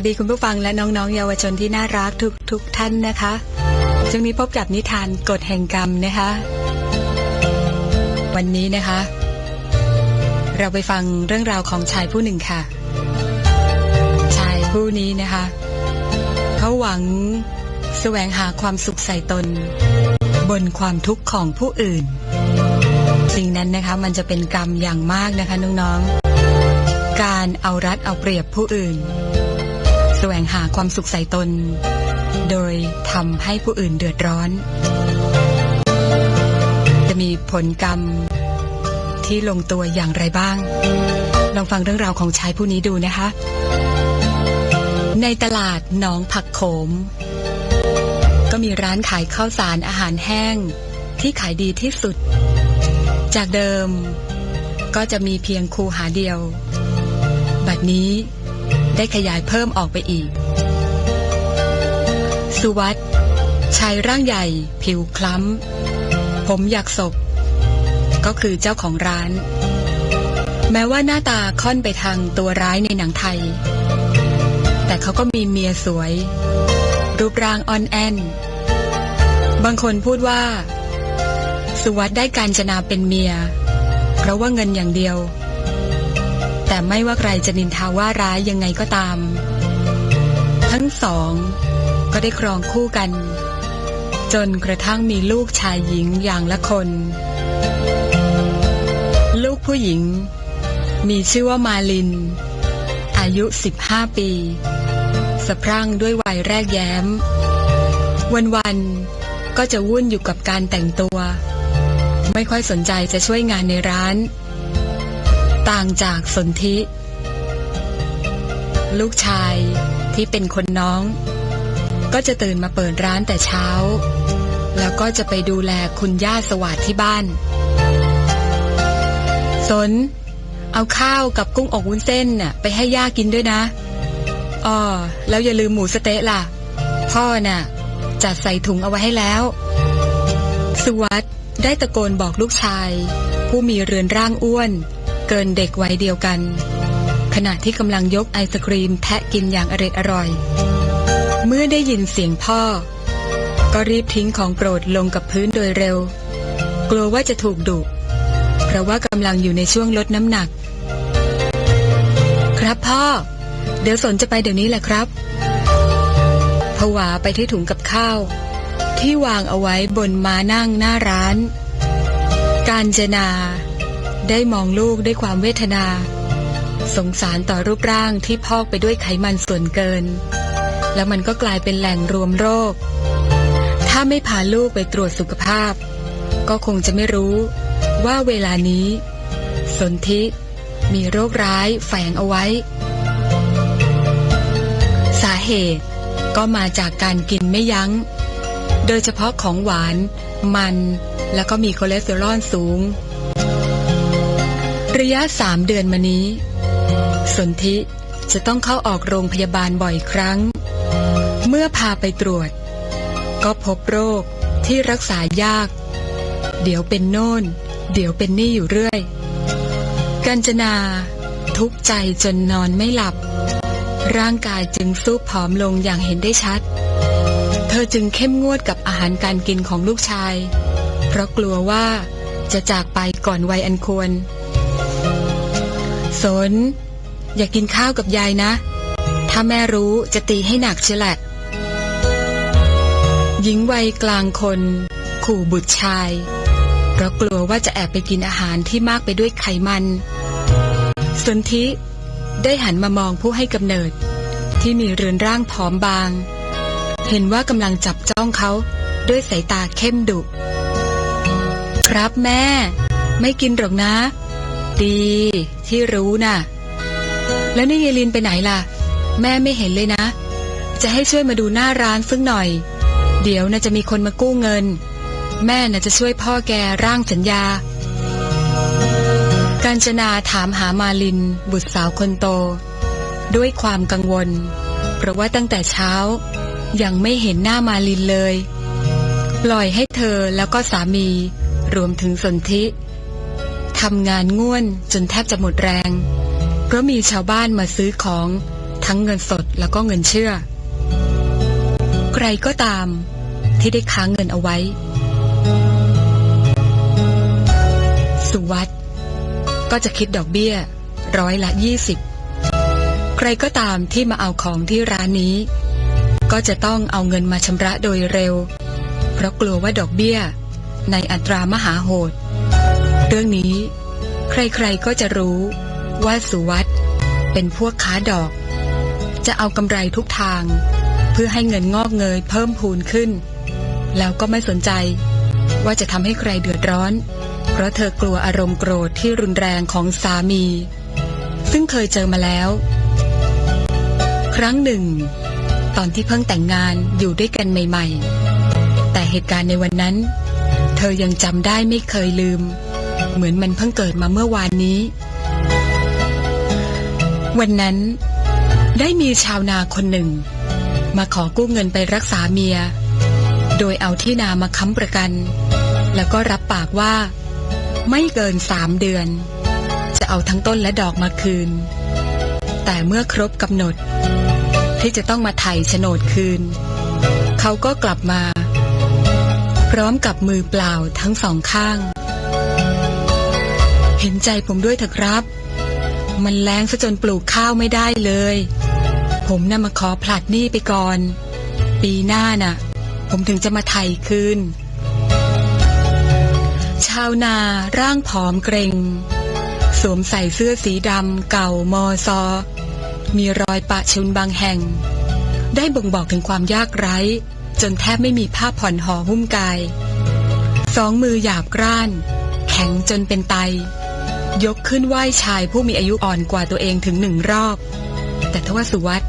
วัสดีคุณผู้ฟังและน้องๆ เยาวชนที่น่ารักทุกทุกท่านนะคะช่วงนี้พบกับนิทานกฎแห่งกรรมนะคะ วันนี้นะคะ เราไปฟังเรื่องราวของชายผู้หนึ่งค่ะ ชายผู้นี้นะคะ เขาหวังแสวงหาความสุขใส่ตน บนความทุกข์ของผู้อื่น สิ่งนั้นนะคะมันจะเป็นกรรมอย่างมากนะคะน้องๆ การเอารัดเอาเปรียบผู้อื่น แสวงหาความสุขใส่ตน โดยทำให้ผู้อื่นเดือดร้อน จะมีผลกรรมที่ลงตัวอย่างไรบ้าง ลองฟังเรื่องราวของชายผู้นี้ดูนะคะ ในตลาดหนองผักโขม ก็มีร้านขายข้าวสารอาหารแห้งที่ขายดีที่สุด จากเดิมก็จะมีเพียงคูหาเดียว บัดนี้ ได้ขยายเพิ่มออกไปอีก สุวัตชายร่างใหญ่ ผิวคล้ำ ผมอยากศกก็คือเจ้าของร้าน แม้ว่าหน้าตาค่อนไปทางตัวร้ายในหนังไทย แต่เขาก็มีเมียสวย รูปร่างอ่อนแอนบางคนพูดว่า สุวัตได้การจนาเป็นเมีย เพราะว่าเงินอย่างเดียว แต่ไม่ว่าใครจะนินทาว่าร้ายยังไงก็ตาม ทั้งสอง ก็ได้ครองคู่กัน จนกระทั่งมีลูกชายหญิงอย่างละคน ลูกผู้หญิง มีชื่อว่ามาลิน อายุ 15 ปี สะพรั่งด้วยวัยแรกแย้ม วันๆก็จะวุ่นอยู่กับการแต่งตัว ไม่ค่อยสนใจจะช่วยงานในร้าน ต่างจากสนธิ ลูกชายที่เป็นคนน้อง ก็จะตื่นมาเปิดร้านแต่เช้า แล้วก็จะไปดูแลคุณย่าสวัสดที่บ้าน สน เอาข้าวกับกุ้งอกวุ้นเส้นน่ะไปให้ย่ากินด้วยนะอ้อแล้วอย่าลืมหมูสเต๊ะล่ะ พ่อน่ะ จัดใส่ถุงเอาไว้ให้แล้ว สุวัสด์ได้ตะโกนบอกลูกชาย ผู้มีเรือนร่างอ้วน เกินเด็กวัยเดียวกัน ขณะที่กำลังยกไอศครีมแทะกินอย่างอร็ดอร่อย เมื่อได้ยินเสียงพ่อ ก็รีบทิ้งของโปรดลงกับพื้นโดยเร็ว กลัวว่าจะถูกดุเพราะว่ากำลังอยู่ในช่วงลดน้ำหนัก ครับพ่อ เดี๋ยวสนจะไปเดี๋ยวนี้แหละครับผวาไปที่ถุงกับข้าว ที่วางเอาไว้บนมานั่งหน้าร้าน การจนา ได้มองลูกด้วยความเวทนา สงสารต่อรูปร่างที่พอกไปด้วยไขมันส่วนเกิน แล้วมันก็กลายเป็นแหล่งรวมโรค ถ้าไม่พาลูกไปตรวจสุขภาพ ก็คงจะไม่รู้ว่าเวลานี้ สนธิมีโรคร้ายแฝงเอาไว้ สาเหตุก็มาจากการกินไม่ยัง้ง โดยเฉพาะของหวาน มัน แล้วก็มีคอเลสเตอรอลสูง ระยะสามเดือนมานี้ สนธิจะต้องเข้าออกโรงพยาบาลบ่อยครั้ง เมื่อพาไปตรวจ ก็พบโรคที่รักษายาก เดี๋ยวเป็นโน่น เดี๋ยวเป็นนี่อยู่เรื่อย กัญจนาทุกข์ใจจนนอนไม่หลับ ร่างกายจึงซูบผอมลงอย่างเห็นได้ชัด เธอจึงเข้มงวดกับอาหารการกินของลูกชาย เพราะกลัวว่าจะจากไปก่อนวัยอันควร สน อย่ากกินข้าวกับยายนะ ถ้าแม่รู้จะตีให้หนักเชียแหละหญิงวัยกลางคน ขู่บุตรชาย เพราะกลัวว่าจะแอบไปกินอาหารที่มากไปด้วยไขมัน สนธิได้หันมามองผู้ให้กำเนิด ที่มีเรือนร่างผอมบาง เห็นว่ากำลังจับจ้องเขาด้วยสายตาเข้มดุ ครับแม่ ไม่กินหรอกนะ ดีที่รู้นะ่ะ แล้วนี่เยลินไปไหนล่ะ แม่ไม่เห็นเลยนะ จะให้ช่วยมาดูหน้าร้านซึ่งหน่อย เดี๋ยวน่าจะมีคนมากู้เงิน แม่น่าจะช่วยพ่อแกร่างสัญญา การจนาถามหามาลิน บุตรสาวคนโต ด้วยความกังวล เพราะว่าตั้งแต่เช้า ยังไม่เห็นหน้ามาลินเลย ปล่อยให้เธอแล้วก็สามีรวมถึงสนธิ ทำงานง่วนจนแทบจะหมดแรง เพราะมีชาวบ้านมาซื้อของทั้งเงินสดแล้วก็เงินเชื่อ ใครก็ตามที่ได้ค้างเงินเอาไว้ สุวัสด์ก็จะคิดดอกเบี้ย ร้อยละยี่สิบใครก็ตามที่มาเอาของที่ร้านนี้ ก็จะต้องเอาเงินมาชำระโดยเร็ว เพราะกลัวว่าดอกเบี้ย ในอัตรามหาโหด เรื่องนี้ ใครๆก็จะรู้ว่าสุวัสด์เป็นพวกค้าดอก จะเอากำไรทุกทาง เพื่อให้เงินงอกเงยเพิ่มพูนขึ้น แล้วก็ไม่สนใจ ว่าจะทำให้ใครเดือดร้อน เพราะเธอกลัวอารมณ์โกรธที่รุนแรงของสามี ซึ่งเคยเจอมาแล้ว ครั้งหนึ่ง ตอนที่เพิ่งแต่งงานอยู่ด้วยกันใหม่ ๆ แต่เหตุการณ์ในวันนั้น เธอยังจำได้ไม่เคยลืม เหมือนมันเพิ่งเกิดมาเมื่อวานนี้ วันนั้น ได้มีชาวนาคนหนึ่ง มาขอกู้เงินไปรักษาเมีย โดยเอาที่นามาค้ำประกัน แล้วก็รับปากว่า ไม่เกินสามเดือน จะเอาทั้งต้นและดอกมาคืน แต่เมื่อครบกำหนด ที่จะต้องมาไถ่โฉนดคืน เขาก็กลับมา พร้อมกับมือเปล่าทั้งสองข้าง เห็นใจผมด้วยเถอะครับ มันแรงซะจนปลูกข้าวไม่ได้เลย ผมน่ะมาขอผลัดหนี้ไปก่อน ปีหน้าน่ะ ผมถึงจะมาไถ่คืน ชาวนาร่างผอมเกรง สวมใส่เสื้อสีดำเก่ามอซอ มีรอยปะชุนบางแห่ง ได้บ่งบอกถึงความยากไร้ จนแทบไม่มีผ้าผ่อนห่อหุ้มกาย สองมือหยาบกร้านแข็งจนเป็นไต ยกขึ้นไหว้ชายผู้มีอายุอ่อนกว่าตัวเองถึงหนึ่งรอบ แต่ทว่าสุวัต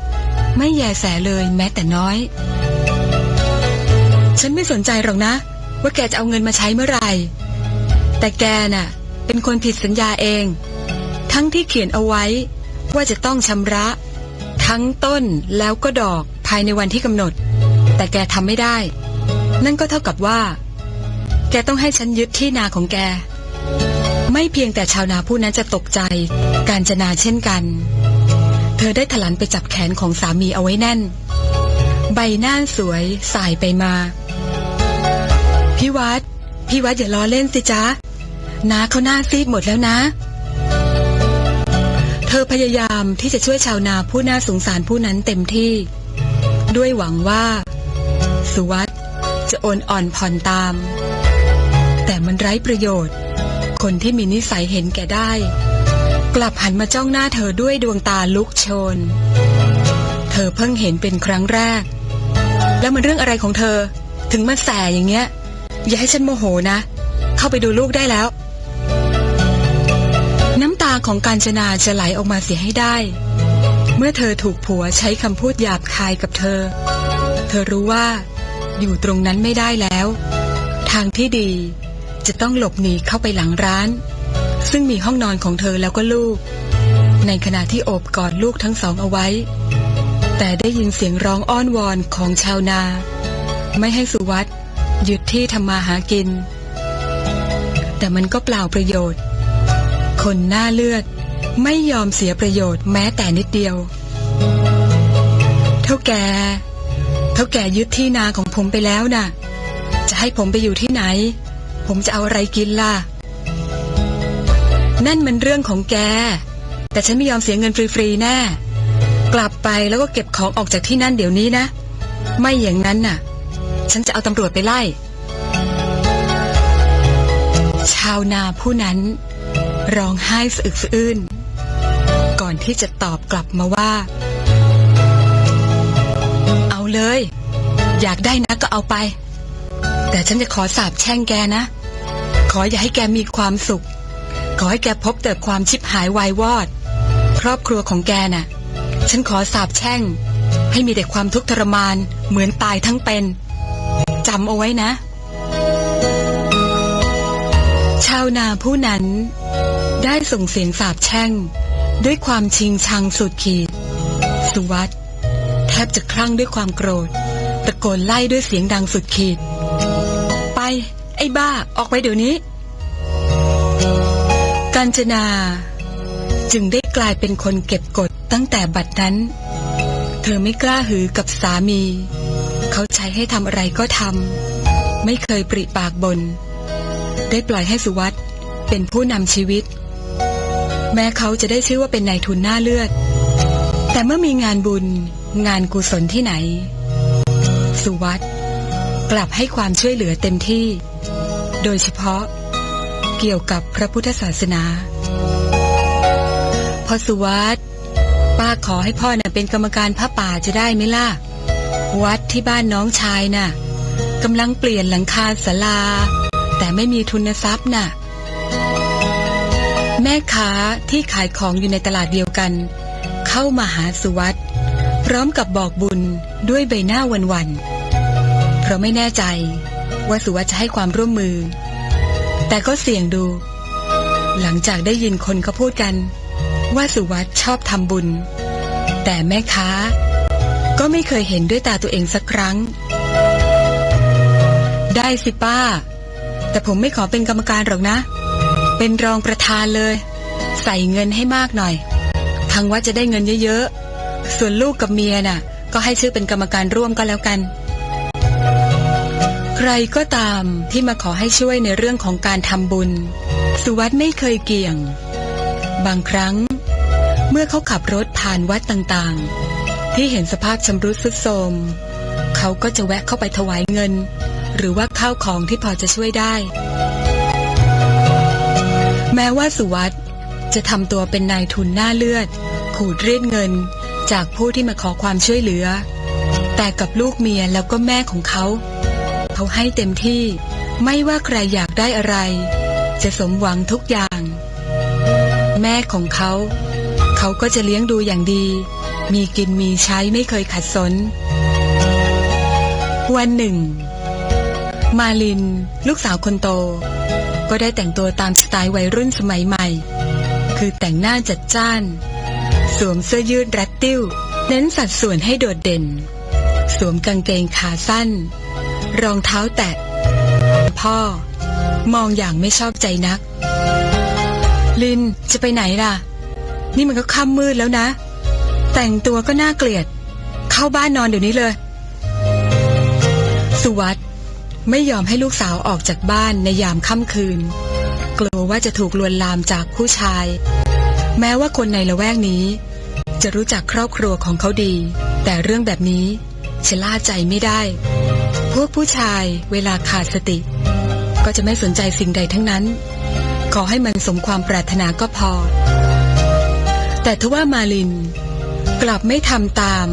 ไม่แยแสเลยแม้แต่น้อย ฉันไม่สนใจหรอกนะ ว่าแกจะเอาเงินมาใช้เมื่อไหร่ แต่แกน่ะ เป็นคนผิดสัญญาเอง ทั้งที่เขียนเอาไว้ ว่าจะต้องชำระ ทั้งต้นแล้วก็ดอกภายในวันที่กำหนด แต่แกทำไม่ได้ นั่นก็เท่ากับว่า แกต้องให้ฉันยึดที่นาของแก ไม่เพียงแต่ชาวนาผู้นั้นจะตกใจ การจนาเช่นกัน เธอได้ถลันไปจับแขนของสามีเอาไว้แน่น ใบหน้าสวยสายไปมา พี่วัด พี่วัดอย่าล้อเล่นสิจ๊ะนาเขาหน้าซีดหมดแล้วนะ เธอพยายามที่จะช่วยชาวนาผู้น่าสงสารผู้นั้นเต็มที่ ด้วยหวังว่า สุวัตจะโอนอ่อนผ่อนตาม แต่มันไร้ประโยชน์ คนที่มีนิสัยเห็นแก่ได้ กลับหันมาจ้องหน้าเธอด้วยดวงตาลุกโชน เธอเพิ่งเห็นเป็นครั้งแรก แล้วมันเรื่องอะไรของเธอ ถึงมาแสอย่างเงี้ย อย่าให้ฉันโมโหนะ เข้าไปดูลูกได้แล้ว น้ำตาของการจนาจะไหลออกมาเสียให้ได้ เมื่อเธอถูกผัวใช้คำพูดหยาบคายกับเธอ เธอรู้ว่า อยู่ตรงนั้นไม่ได้แล้ว ทางที่ดี จะต้องหลบหนีเข้าไปหลังร้าน ซึ่งมีห้องนอนของเธอแล้วก็ลูก ในขณะที่โอบกอดลูกทั้งสองเอาไว้ แต่ได้ยินเสียงร้องอ้อนวอนของชาวนา ไม่ให้สุวัตหยุดที่ทำมาหากิน แต่มันก็เปล่าประโยชน์ คนหน้าเลือดไม่ยอมเสียประโยชน์แม้แต่นิดเดียว เท่าแกเท่าแกยึดที่นาของผมไปแล้วน่ะ จะให้ผมไปอยู่ที่ไหน ผมจะเอาอะไรกินล่ะ นั่นมันเรื่องของแก แต่ฉันไม่ยอมเสียเงินฟรีๆแน่ กลับไปแล้วก็เก็บของออกจากที่นั่นเดี๋ยวนี้นะ ไม่อย่างนั้นน่ะ ฉันจะเอาตำรวจไปไล่ ชาวนาผู้นั้นร้องไห้สะอึกสะอื้นก่อนที่จะตอบกลับมาว่า เอาเลย อยากได้นะก็เอาไป แต่ฉันจะขอสาบแช่งแกนะ ขออย่าให้แกมีความสุข ขอให้แกพบแต่ความชิบหายวายวอด ครอบครัวของแกน่ะ ฉันขอสาบแช่ง ให้มีแต่ความทุกข์ทรมานเหมือนตายทั้งเป็นจำเอาไว้นะ ชาวนาผู้นั้น ได้ส่งเสียงสาบแช่ง ด้วยความชิงชังสุดขีด สุวัตแทบจะคลั่งด้วยความโกรธตะโกนไล่ด้วยเสียงดังสุดขีด ไอ้บ้า ออกไปเดี๋ยวนี้ กาญจนา จึงได้กลายเป็นคนเก็บกดตั้งแต่บัดนั้น เธอไม่กล้าหือกับสามี เขาใช้ให้ทำอะไรก็ทำ ไม่เคยปริปากบน ได้ปล่อยให้สุวัตเป็นผู้นำชีวิต แม้เขาจะได้ชื่อว่าเป็นนายทุนหน้าเลือด แต่เมื่อมีงานบุญงานกุศลที่ไหน สุวัต กลับให้ความช่วยเหลือเต็มที่ โดยเฉพาะ เกี่ยวกับพระพุทธศาสนาพอสุวัตป้าขอให้พ่อน่ะเป็นกรรมการพระป่าจะได้ไหมล่ะ วัดที่บ้านน้องชายน่ะกำลังเปลี่ยนหลังคาศาลา แต่ไม่มีทุนทรัพย์น่ะแม่ค้าที่ขายของอยู่ในตลาดเดียวกัน เข้ามาหาสุวัตพร้อมกับบอกบุญด้วยใบหน้าวันๆ เราไม่แน่ใจ ว่าสุวัตจะให้ความร่วมมือ แต่ก็เสี่ยงดู หลังจากได้ยินคนเขาพูดกัน ว่าสุวัตชอบทำบุญ แต่แม่ค้า ก็ไม่เคยเห็นด้วยตาตัวเองสักครั้ง ได้สิป้า แต่ผมไม่ขอเป็นกรรมการหรอกนะ เป็นรองประธานเลย ใส่เงินให้มากหน่อย ทางวัดจะได้เงินเยอะๆ ส่วนลูกกับเมียน่ะ ก็ให้ชื่อเป็นกรรมการร่วมก็แล้วกัน รก็ตามที่มาขอให้ช่วยในเรื่องของการทำบุญ สุวัตไม่เคยเกี่ยง บางครั้ง เมื่อเขาขับรถผ่านวัดต่างๆ ที่เห็นสภาพชำรุดทรุดโทรมเขาก็จะแวะเข้าไปถวายเงิน หรือว่าข้าวของที่พอจะช่วยได้ แม้ว่าสุวัตจะทำตัวเป็นนายทุนหน้าเลือด ขูดรีดเงินจากผู้ที่มาขอความช่วยเหลือ แต่กับลูกเมียแล้วก็แม่ของเขา เขาให้เต็มที่ ไม่ว่าใครอยากได้อะไร จะสมหวังทุกอย่าง แม่ของเขา เขาก็จะเลี้ยงดูอย่างดี มีกินมีใช้ไม่เคยขัดสน วันหนึ่ง มาลิน ลูกสาวคนโต ก็ได้แต่งตัวตามสไตล์วัยรุ่นสมัยใหม่ คือแต่งหน้าจัดจ้าน สวมเสื้อยืดรัดติ้ว เน้นสัดส่วนให้โดดเด่น สวมกางเกงขาสั้น รองเท้าแตะ พ่อ มองอย่างไม่ชอบใจนัก ลินจะไปไหนล่ะ นี่มันก็ค่ำมืดแล้วนะ แต่งตัวก็น่าเกลียด เข้าบ้านนอนเดี๋ยวนี้เลย สุวัตไม่ยอมให้ลูกสาวออกจากบ้านในยามค่ำคืน กลัวว่าจะถูกลวนลามจากผู้ชาย แม้ว่าคนในละแวกนี้ จะรู้จักครอบครัวของเขาดี แต่เรื่องแบบนี้ชะล่าใจไม่ได้ พวกผู้ชายเวลาขาดสติ ก็จะไม่สนใจสิ่งใดทั้งนั้น ขอให้มันสมความปรารถนาก็พอ แต่ทว่ามาลิน กลับไม่ทำตาม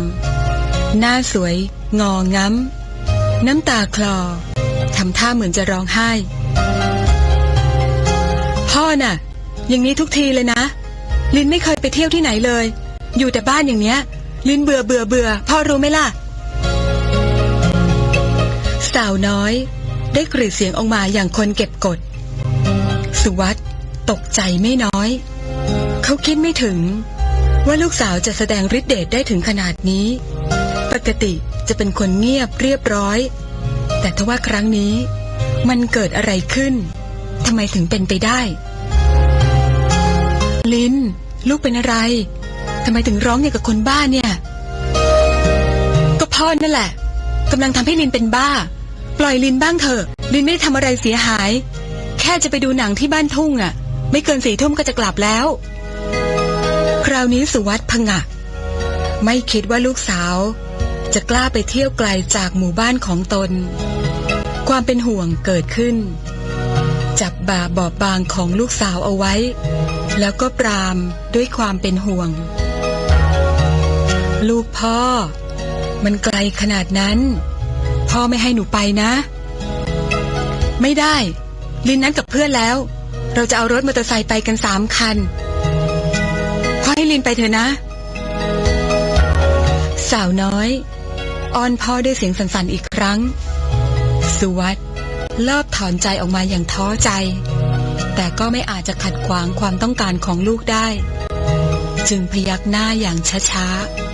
หน้าสวย งอง้ำ น้ำตาคลอทำท่าเหมือนจะร้องไห้ พ่อน่ะ อย่างนี้ทุกทีเลยนะ ลินไม่เคยไปเที่ยวที่ไหนเลย อยู่แต่บ้านอย่างเนี้ย ลินเบื่อเบื่อเบื่อพ่อรู้ไหมล่ะ สาวน้อย ได้กรีดเสียงออกมาอย่างคนเก็บกด สุวัตตกใจไม่น้อย เขาคิดไม่ถึง ว่าลูกสาวจะแสดงฤทธิ์เดชได้ถึงขนาดนี้ ปกติจะเป็นคนเงียบเรียบร้อย แต่ทว่าครั้งนี้ มันเกิดอะไรขึ้นทำไมถึงเป็นไปได้ ลิน ลูกเป็นอะไรทำไมถึงร้องอย่างกับคนบ้าเนี่ย ก็พ่อนั่นแหละกำลังทำให้ลินเป็นบ้า ปล่อยลินบ้างเถอะ ลินไม่ได้ทำอะไรเสียหาย แค่จะไปดูหนังที่บ้านทุ่งอะ่ะ ไม่เกินสี่ทุ่มก็จะกลับแล้ว คราวนี้สุวัตพงะ ไม่คิดว่าลูกสาว จะกล้าไปเที่ยวไกลจากหมู่บ้านของตน ความเป็นห่วงเกิดขึ้น จับบ่าบอบบางของลูกสาวเอาไว้ แล้วก็ปรามด้วยความเป็นห่วง ลูกพ่อ มันไกลขนาดนั้น พ่อไม่ให้หนูไปนะ ไม่ได้ ลินนั้นกับเพื่อนแล้ว เราจะเอารถมอเตอร์ไซค์ไปกันสามคัน พ่อให้ลินไปเถอะนะ สาวน้อย อ้อนพ่อด้วยเสียงสั่นๆอีกครั้ง สุวัตเลิบถอนใจออกมาอย่างท้อใจ แต่ก็ไม่อาจจะขัดขวางความต้องการของลูกได้ จึงพยักหน้าอย่างช้าๆ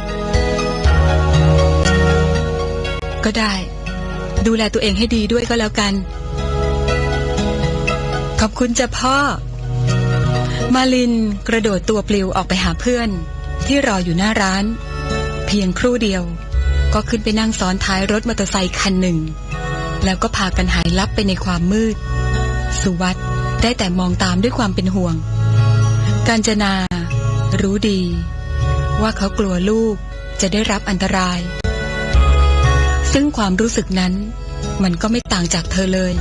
ก็ได้ ดูแลตัวเองให้ดีด้วยก็แล้วกัน ขอบคุณจ้ะพ่อ มาลินกระโดดตัวปลิวออกไปหาเพื่อน ที่รออยู่หน้าร้าน เพียงครู่เดียว ก็ขึ้นไปนั่งซ้อนท้ายรถมอเตอร์ไซคันหนึ่ง แล้วก็พากันหายลับไปในความมืด สุวัตได้แต่มองตามด้วยความเป็นห่วง กาญจนา รู้ดี ว่าเขากลัวลูกจะได้รับอันตราย ซึ่งความรู้สึกนั้น มันก็ไม่ต่างจากเธอเลย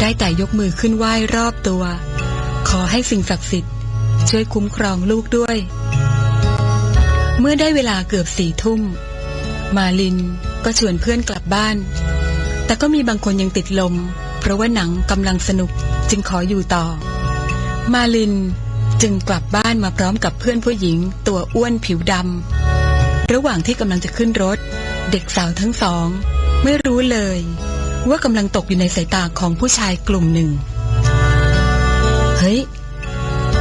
ได้แต่ยกมือขึ้นไหว้รอบตัว ขอให้สิ่งศักดิ์สิทธิ์ ช่วยคุ้มครองลูกด้วย เมื่อได้เวลาเกือบสี่ทุ่ม มาลินก็ชวนเพื่อนกลับบ้าน แต่ก็มีบางคนยังติดลม เพราะว่าหนังกำลังสนุกจึงขออยู่ต่อ มาลินจึงกลับบ้านมาพร้อมกับเพื่อนผู้หญิงตัวอ้วนผิวดำระหว่างที่กำลังจะขึ้นรถ เด็กสาวทั้งสอง ไม่รู้เลย ว่ากำลังตกอยู่ในสายตาของผู้ชายกลุ่มหนึ่ง เฮ้ย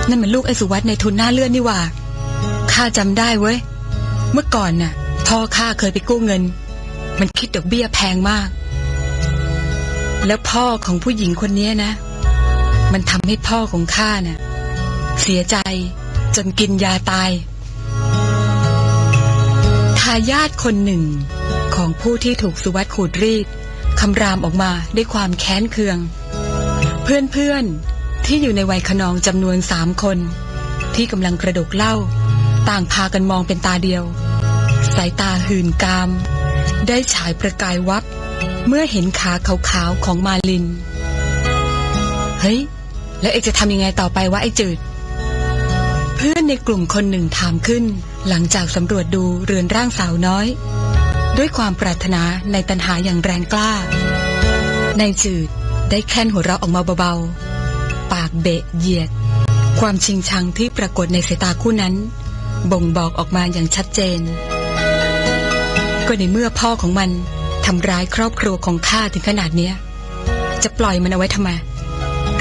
นั่นมันลูกไอสุวัตในทุนหน้าเลื่อนนี่ว่าข้าจำได้เว้ย เมื่อก่อนน่ะ พ่อข้าเคยไปกู้เงิน มันคิดดอกเบี้ยแพงมาก แล้วพ่อของผู้หญิงคนนี้นะ มันทำให้พ่อของข้าน่ะ เสียใจจนกินยาตายายาทคนหนึ่ง ของผู้ที่ถูกสุวัตขูดรีดคำรามออกมาด้วยความแค้นเคือง เพื่อนๆที่อยู่ในวัยขนองจำนวนสามคน ที่กำลังกระดกเหล้าต่างพากันมองเป็นตาเดียว สายตาหื่นกาม ได้ฉายประกายวับ เมื่อเห็นขาขาวๆของมาลิน เฮ้ย แล้วเอกจะทำยังไงต่อไปวะไอ้จืด เพื่อนในกลุ่มคนหนึ่งถามขึ้น หลังจากสำรวจดูเรือนร่างสาวน้อย ด้วยความปรารถนาในตัณหาอย่างแรงกล้าในายจืดได้แค่นหัวเราะออกมาเบาๆ ปากเบะเหยียด ความชิงชังที่ปรากฏในสายตาคู่นั้น บ่งบอกออกมาอย่างชัดเจน ก็ในเมื่อพ่อของมันทำร้ายครอบครัวของข้าถึงขนาดเนี้ย จะปล่อยมันเอาไว้ทำไม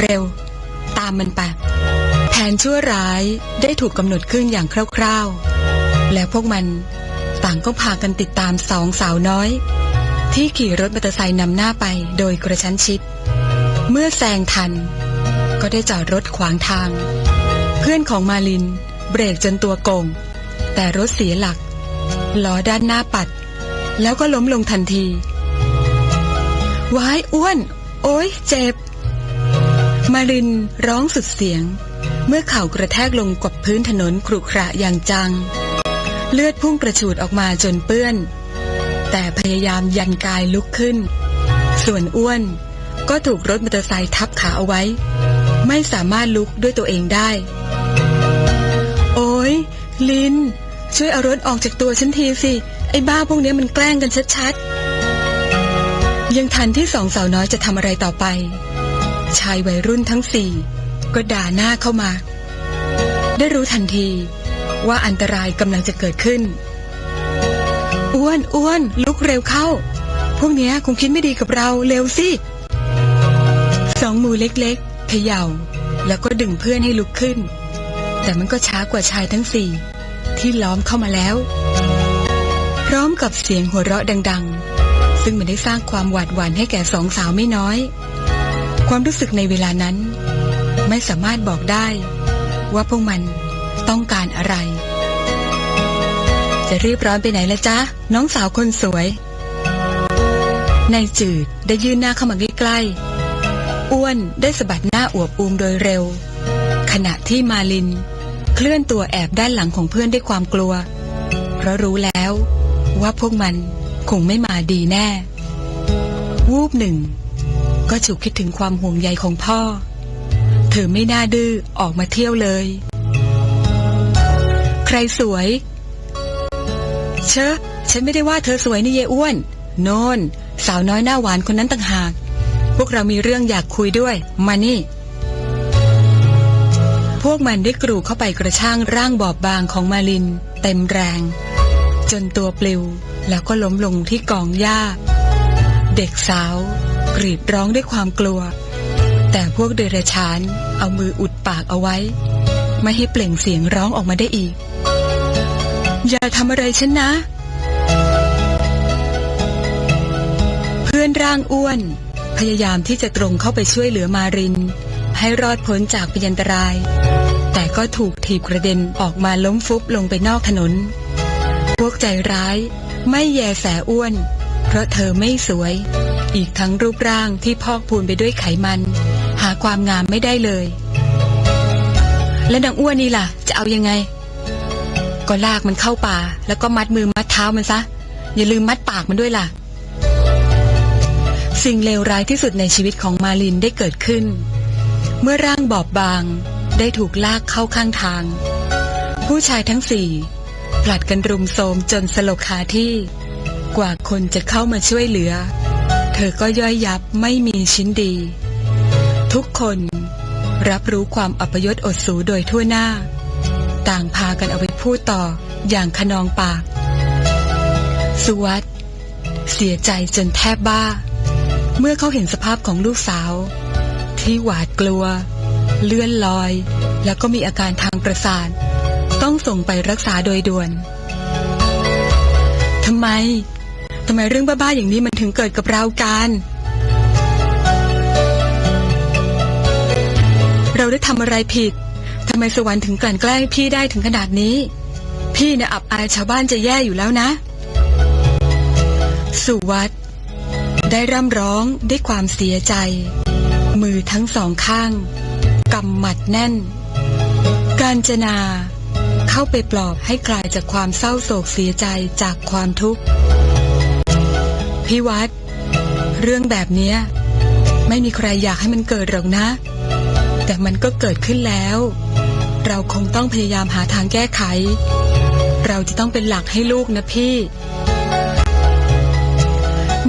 เร็ว ตามมันไป ผนชั่วร้ายได้ถูกกำหนดขึ้นอย่างคร่าวๆ แล้วพวกมันต่างก็พากันติดตามสองสาวน้อย ที่ขี่รถมอเตอร์ไซค์นำหน้าไปโดยกระชั้นชิด เมื่อแซงทัน ก็ได้จอดรถขวางทาง เพื่อนของมาลินเบรกจนตัวโกงแต่รถเสียหลักล้อด้านหน้าปัด แล้วก็ล้มลงทันทีว้ายอ้วน โอ้ยเจ็บ มารินร้องสุดเสียง เมื่อเข่ากระแทกลงกับพื้นถนนครุขระอย่างจัง เลือดพุ่งกระฉูดออกมาจนเปื้อน แต่พยายามยันกายลุกขึ้น ส่วนอ้วนก็ถูกรถมอเตอร์ไซค์ทับขาเอาไว้ ไม่สามารถลุกด้วยตัวเองได้ โอ้ยลิน ช่วยเอารถออกจากตัวฉันทีสิ ไอ้บ้าพวกนี้มันแกล้งกันชัดๆ ยังทันที่สองสาวน้อยจะทำอะไรต่อไป ชายวัยรุ่นทั้งสี่ ก็ด่าหน้าเข้ามา ได้รู้ทันทีว่าอันตรายกำลังจะเกิดขึ้น อ้วนอ้วนลุกเร็วเข้า พวกเนี้ยคงคิดไม่ดีกับเราเร็วสิสองมือเล็กๆเขย่า แล้วก็ดึงเพื่อนให้ลุกขึ้น แต่มันก็ช้ากว่าชายทั้งสี่ ที่ล้อมเข้ามาแล้ว พร้อมกับเสียงหัวเราะดัง ๆ ซึ่งมันได้สร้างความหวาดหวั่นให้แก่สองสาวไม่น้อย ความรู้สึกในเวลานั้น ไม่สามารถบอกได้ ว่าพวกมันต้องการอะไร จะรีบร้อนไปไหนละจ๊ะ น้องสาวคนสวยนายจืดได้ยื่นหน้าเข้ามาใกล้ๆอ้วนได้สะบัดหน้าอวบอูมโดยเร็ว ขณะที่มาลิน เคลื่อนตัวแอบด้านหลังของเพื่อนด้วยความกลัว เพราะรู้แล้วว่าพวกมันคงไม่มาดีแน่ วูบหนึ่ง ก็ฉุกคิดถึงความห่วงใยของพ่อ ธอไม่น่าดื้อออกมาเที่ยวเลย ใครสวย เชอะฉันไม่ได้ว่าเธอสวยนี่เยอ้วน โนนสาวน้อยหน้าหวานคนนั้นต่างหาก พวกเรามีเรื่องอยากคุยด้วย มานี่ พวกมันได้กรูเข้าไปกระช่างร่างบอบบางของมาลิน เต็มแรง จนตัวปลิวแล้วก็ล้มลงที่กองหญ้า เด็กสาวกรีดร้องด้วยความกลัว แต่พวกเดรัจฉานเอามืออุดปากเอาไว้ ไม่ให้เปล่งเสียงร้องออกมาได้อีก อย่าทำอะไรฉันนะ เพื่อนร่างอ้วน พยายามที่จะตรงเข้าไปช่วยเหลือมาริน ให้รอดพ้นจากพยันตราย แต่ก็ถูกถีบกระเด็นออกมาล้มฟุบลงไปนอกถนน พวกใจร้ายไม่แยแสอ้วน เพราะเธอไม่สวยอีกทั้งรูปร่างที่พอกพูนไปด้วยไขมัน หาความงามไม่ได้เลย และนางอ้วนนี่ล่ะ จะเอายังไง ก็ลากมันเข้าป่า แล้วก็มัดมือมัดเท้ามันซะ อย่าลืมมัดปากมันด้วยล่ะ สิ่งเลวร้ายที่สุดในชีวิตของมาลินได้เกิดขึ้น เมื่อร่างบอบบางได้ถูกลากเข้าข้างทาง ผู้ชายทั้งสี่ผลัดกันรุมโทมจนสลบคาที่ กว่าคนจะเข้ามาช่วยเหลือ เธอก็ย่อยยับไม่มีชิ้นดี ทุกคนรับรู้ความอัปยศอดสูโดยทั่วหน้า ต่างพากันเอาไปพูดต่ออย่างขนองปาก สุวัตเสียใจจนแทบบ้า เมื่อเขาเห็นสภาพของลูกสาว ที่หวาดกลัว เลื่อนลอย แล้วก็มีอาการทางประสาทต้องส่งไปรักษาโดยด่วนทำไมทำไมเรื่องบ้าๆอย่างนี้มันถึงเกิดกับเรากัน เราได้ทำอะไรผิดทำไมสวรรค์ถึงกลั่นแกล้งพี่ได้ถึงขนาดนี้ พี่เนี่ยอับอายชาวบ้านจะแย่อยู่แล้วนะ สุวัตได้ร่ำร้องด้วยความเสียใจ มือทั้งสองข้างกำหมัดแน่น การจนา เข้าไปปลอบให้คลายจากความเศร้าโศกเสียใจจากความทุกข์พี่วัด เรื่องแบบเนี้ย ไม่มีใครอยากให้มันเกิดหรอกนะ แต่มันก็เกิดขึ้นแล้ว เราคงต้องพยายามหาทางแก้ไข เราจะต้องเป็นหลักให้ลูกนะพี่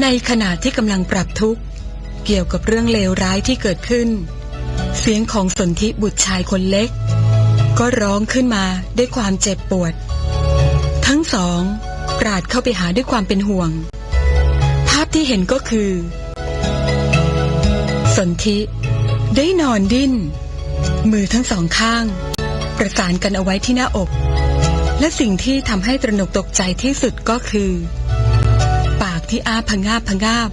ในขณะที่กำลังปรับทุกข์ เกี่ยวกับเรื่องเลวร้ายที่เกิดขึ้น เสียงของสนธิบุตรชายคนเล็ก ก็ร้องขึ้นมาด้วยความเจ็บปวด ทั้งสองกราดเข้าไปหาด้วยความเป็นห่วง ภาพที่เห็นก็คือ สนธิ ได้นอนดิ้น มือทั้งสองข้าง ประสานกันเอาไว้ที่หน้าอก และสิ่งที่ทำให้ตระหนกตกใจที่สุดก็คือ ปากที่อ้าพงาบพงาบ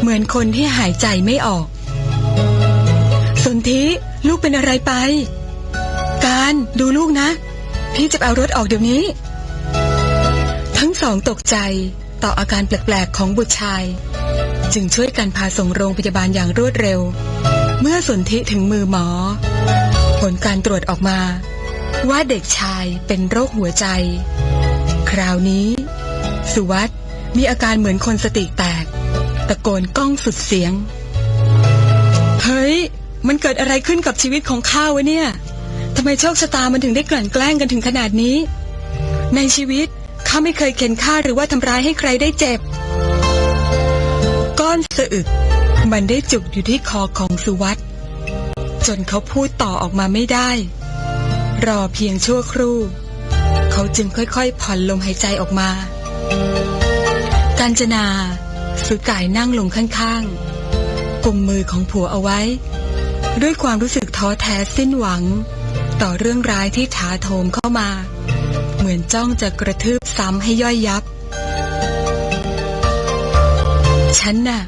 เหมือนคนที่หายใจไม่ออก สนธิลูกเป็นอะไรไป การดูลูกนะ พี่จะเอารถออกเดี๋ยวนี้ ทั้งสองตกใจต่ออาการแปลกๆของบุตรชาย จึงช่วยกันพาส่งโรงพยาบาลอย่างรวดเร็ว เมื่อสนธิถึงมือหมอ ผลการตรวจออกมา ว่าเด็กชายเป็นโรคหัวใจ คราวนี้ สุวัตมีอาการเหมือนคนสติแตก ตะโกนก้องสุดเสียง เฮ้ย มันเกิดอะไรขึ้นกับชีวิตของข้าวะเนี่ยทำไมโชคชะตามันถึงได้กลั่นแกล้งกันถึงขนาดนี้ ในชีวิตข้าไม่เคยเข็นฆ่าหรือว่าทำร้ายให้ใครได้เจ็บ ก้อนสะอึก มันได้จุกอยู่ที่คอของสุวัตจนเขาพูดต่อออกมาไม่ได้ รอเพียงชั่วครู่ เขาจึงค่อยๆ ผ่อนลมหายใจออกมาการจนาสุดกายนั่งลงข้างๆกุมมือของผัวเอาไว้ ด้วยความรู้สึกท้อแท้สิ้นหวัง ต่อเรื่องร้ายที่ถาโถมเข้ามา เหมือนจ้องจะกระทืบซ้ำให้ย่อยยับ ฉันน่ะ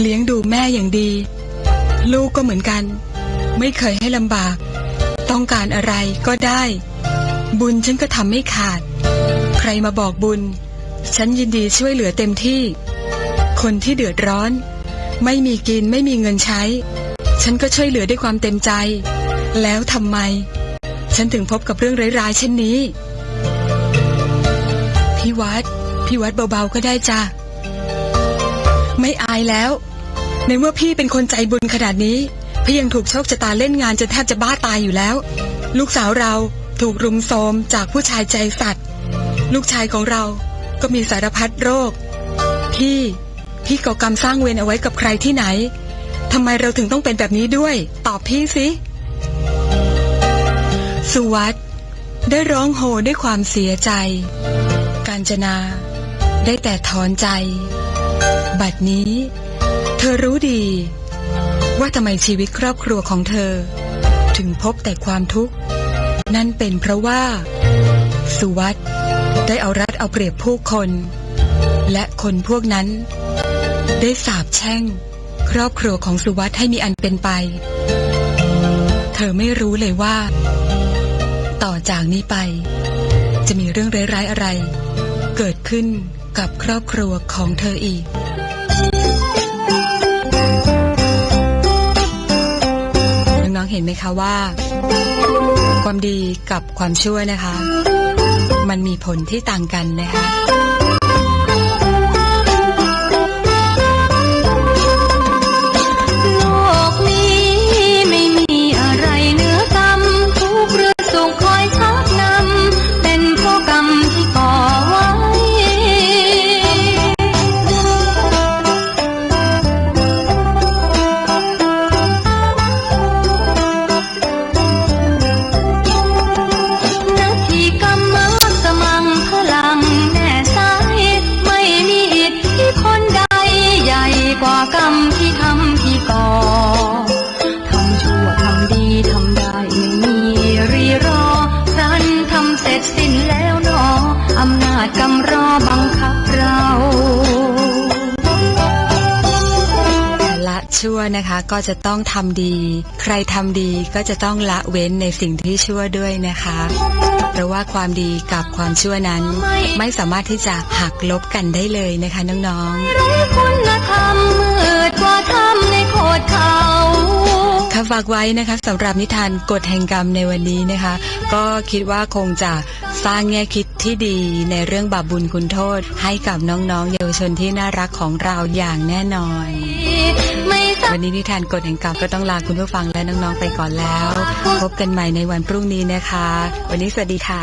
เลี้ยงดูแม่อย่างดี ลูกก็เหมือนกัน ไม่เคยให้ลำบาก ต้องการอะไรก็ได้ บุญฉันก็ทำไม่ขาด ใครมาบอกบุญ ฉันยินดีช่วยเหลือเต็มที่ คนที่เดือดร้อน ไม่มีกินไม่มีเงินใช้ ฉันก็ช่วยเหลือด้วยความเต็มใจ แล้วทำไม ฉันถึงพบกับเรื่องร้ายๆเช่นนี้พี่วัดพี่วัดเบาๆก็ได้จ้ะ ไม่อายแล้ว ในเมื่อพี่เป็นคนใจบุญขนาดนี้ พี่ยังถูกโชคชะตาเล่นงานจนแทบจะบ้าตายอยู่แล้ว ลูกสาวเราถูกรุมโทรมจากผู้ชายใจสัตว์ ลูกชายของเราก็มีสารพัดโรค พี่ พี่ก่อกรรมสร้างเวรเอาไว้กับใครที่ไหนทำไมเราถึงต้องเป็นแบบนี้ด้วย ตอบพี่สิ สุวัตได้ร้องโห่ด้วยความเสียใจ การจนา ได้แต่ถอนใจ บัดนี้ เธอรู้ดี ว่าทำไมชีวิตครอบครัวของเธอ ถึงพบแต่ความทุกข์ นั่นเป็นเพราะว่า สุวัตได้เอารัดเอาเปรียบผู้คน และคนพวกนั้น ได้สาบแช่ง ครอบครัวของสุวัตให้มีอันเป็นไป เธอไม่รู้เลยว่า ต่อจากนี้ไป จะมีเรื่องร้ายๆอะไร เกิดขึ้นกับครอบครัวของเธออีก เห็นไหมคะว่า ความดีกับความชั่วนะคะ มันมีผลที่ต่างกันนะคะ รีรอครั้นทำเสร็จสิ้นแล้วหนออำนาจกำรอบังคับเราแต่ละชั่วนะคะก็จะต้องทำดี ใครทำดีก็จะต้องละเว้นในสิ่งที่ชั่วด้วยนะคะ เพราะว่าความดีกับความชั่วนั้น ไม่สามารถที่จะหักลบกันได้เลยนะคะน้องไร้คุณธรรมมืดกว่าธรรมในโคตรเขา ๆค่ะฝากไว้นะคะสำหรับนิทานกฎแห่งกรรมในวันนี้นะคะ ก็คิดว่าคงจะสร้างแง่คิดที่ดีในเรื่องบาปบุญคุณโทษ ให้กับน้องๆ เยาวชนที่น่ารักของเราอย่างแน่นอน วันนี้นิทานกฎแห่งกรรมก็ต้องลาคุณผู้ฟังและน้องๆไปก่อนแล้ว พบกันใหม่ในวันพรุ่งนี้นะคะ วันนี้สวัสดีค่ะ